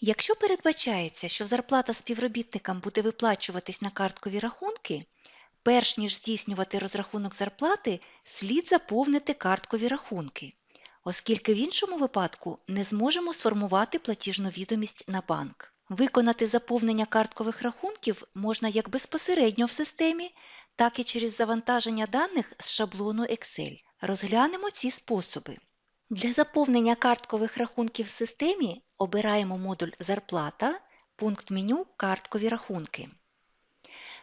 Якщо передбачається, що зарплата співробітникам буде виплачуватись на карткові рахунки, перш ніж здійснювати розрахунок зарплати, слід заповнити карткові рахунки, оскільки в іншому випадку не зможемо сформувати платіжну відомість на банк. Виконати заповнення карткових рахунків можна як безпосередньо в системі, так і через завантаження даних з шаблону Excel. Розглянемо ці способи. Для заповнення карткових рахунків в системі обираємо модуль Зарплата, пункт меню Карткові рахунки.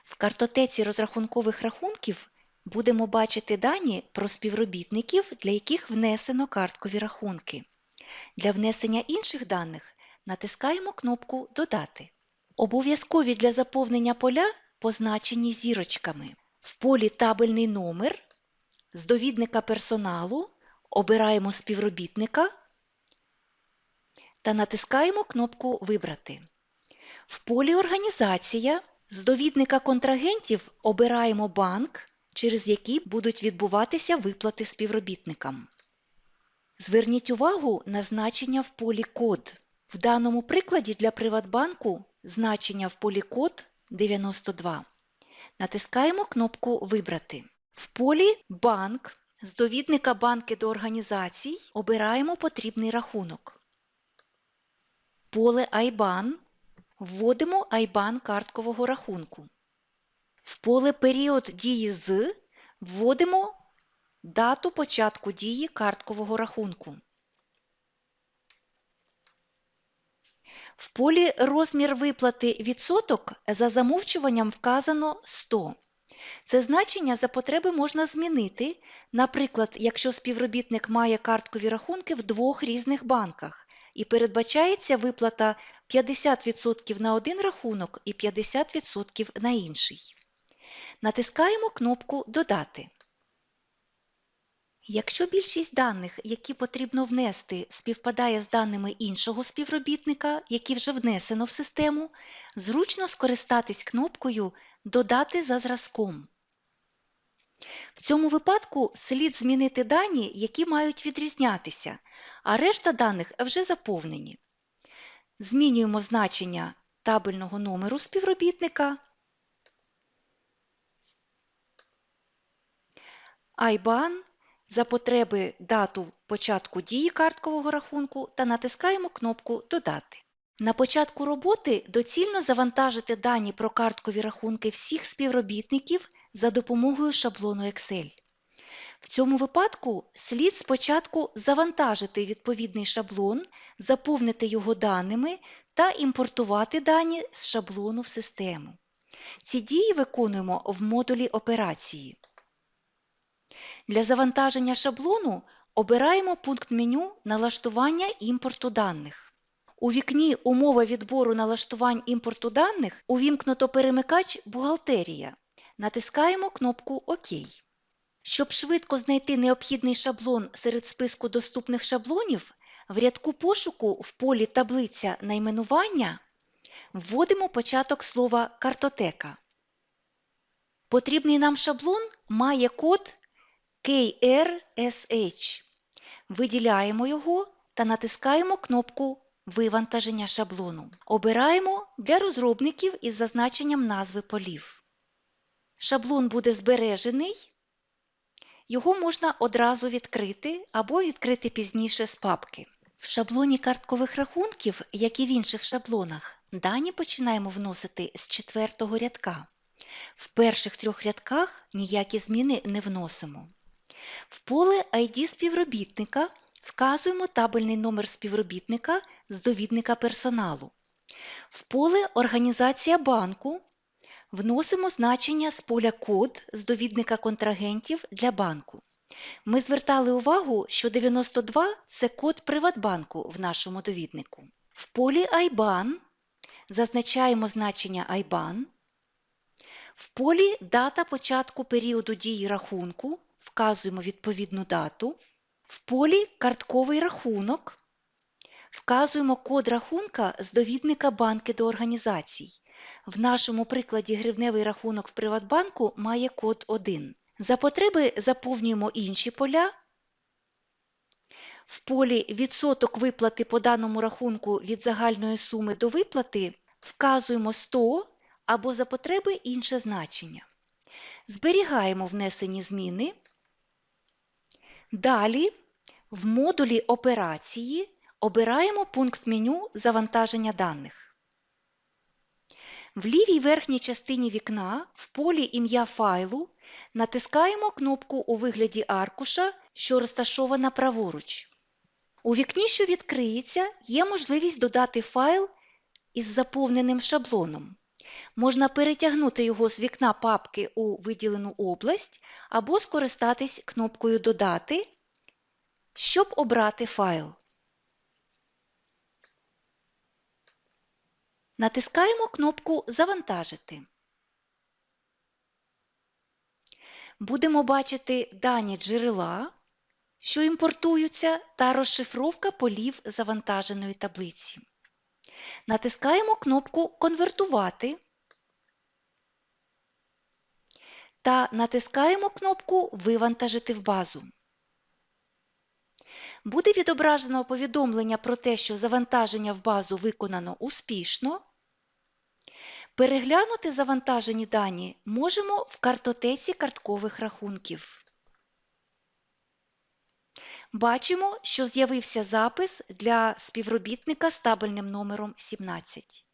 В картотеці розрахункових рахунків будемо бачити дані про співробітників, для яких внесено карткові рахунки. Для внесення інших даних натискаємо кнопку Додати. Обов'язкові для заповнення поля позначені зірочками. В полі Табельний номер з довідника персоналу обираємо співробітника та натискаємо кнопку Вибрати. В полі Організація з довідника контрагентів обираємо банк, через який будуть відбуватися виплати співробітникам. Зверніть увагу на значення в полі Код. В даному прикладі для Приватбанку значення в полі Код 92. Натискаємо кнопку Вибрати. В полі Банк з довідника банки до організацій обираємо потрібний рахунок. Поле IBAN вводимо IBAN карткового рахунку. В поле Період дії з вводимо дату початку дії карткового рахунку. В полі Розмір виплати відсоток за замовчуванням вказано 100. Це значення за потреби можна змінити, наприклад, якщо співробітник має карткові рахунки в двох різних банках і передбачається виплата 50% на один рахунок і 50% на інший. Натискаємо кнопку Додати. Якщо більшість даних, які потрібно внести, співпадає з даними іншого співробітника, які вже внесено в систему, зручно скористатись кнопкою Додати за зразком. В цьому випадку слід змінити дані, які мають відрізнятися, а решта даних вже заповнені. Змінюємо значення табельного номеру співробітника, IBAN за потреби дату початку дії карткового рахунку та натискаємо кнопку Додати. На початку роботи доцільно завантажити дані про карткові рахунки всіх співробітників за допомогою шаблону Excel. В цьому випадку слід спочатку завантажити відповідний шаблон, заповнити його даними та імпортувати дані з шаблону в систему. Ці дії виконуємо в модулі операції. Для завантаження шаблону обираємо пункт меню Налаштування імпорту даних. У вікні Умова відбору налаштувань імпорту даних увімкнуто перемикач Бухгалтерія. Натискаємо кнопку ОК. Щоб швидко знайти необхідний шаблон серед списку доступних шаблонів, в рядку пошуку в полі Таблиця найменування вводимо початок слова Картотека. Потрібний нам шаблон має код KRSH. Виділяємо його та натискаємо кнопку Вивантаження шаблону. Обираємо для розробників із зазначенням назви полів. Шаблон буде збережений. Його можна одразу відкрити або відкрити пізніше з папки. В шаблоні карткових рахунків, як і в інших шаблонах, дані починаємо вносити з четвертого рядка. В перших трьох рядках ніякі зміни не вносимо. В поле ID співробітника вказуємо табельний номер співробітника з довідника персоналу. В поле Організація банку вносимо значення з поля Код з довідника контрагентів для банку. Ми звертали увагу, що 92 це код Приватбанку в нашому довіднику. В полі IBAN зазначаємо значення IBAN. В полі Дата початку періоду дії рахунку вказуємо відповідну дату. В полі Картковий рахунок вказуємо код рахунка з довідника банки до організацій. В нашому прикладі гривневий рахунок в Приватбанку має код 1. За потреби заповнюємо інші поля. В полі відсоток виплати по даному рахунку від загальної суми до виплати вказуємо 100 або за потреби інше значення. Зберігаємо внесені зміни. Далі в модулі операції обираємо пункт меню Завантаження даних. В лівій верхній частині вікна в полі ім'я файлу натискаємо кнопку у вигляді аркуша, що розташована праворуч. У вікні, що відкриється, є можливість додати файл із заповненим шаблоном. Можна перетягнути його з вікна папки у виділену область або скористатись кнопкою Додати, щоб обрати файл. Натискаємо кнопку Завантажити. Будемо бачити дані джерела, що імпортуються, та розшифровка полів завантаженої таблиці. Натискаємо кнопку Конвертувати та натискаємо кнопку Вивантажити в базу. Буде відображено повідомлення про те, що завантаження в базу виконано успішно. Переглянути завантажені дані можемо в картотеці карткових рахунків. Бачимо, що з'явився запис для співробітника з табельним номером 17.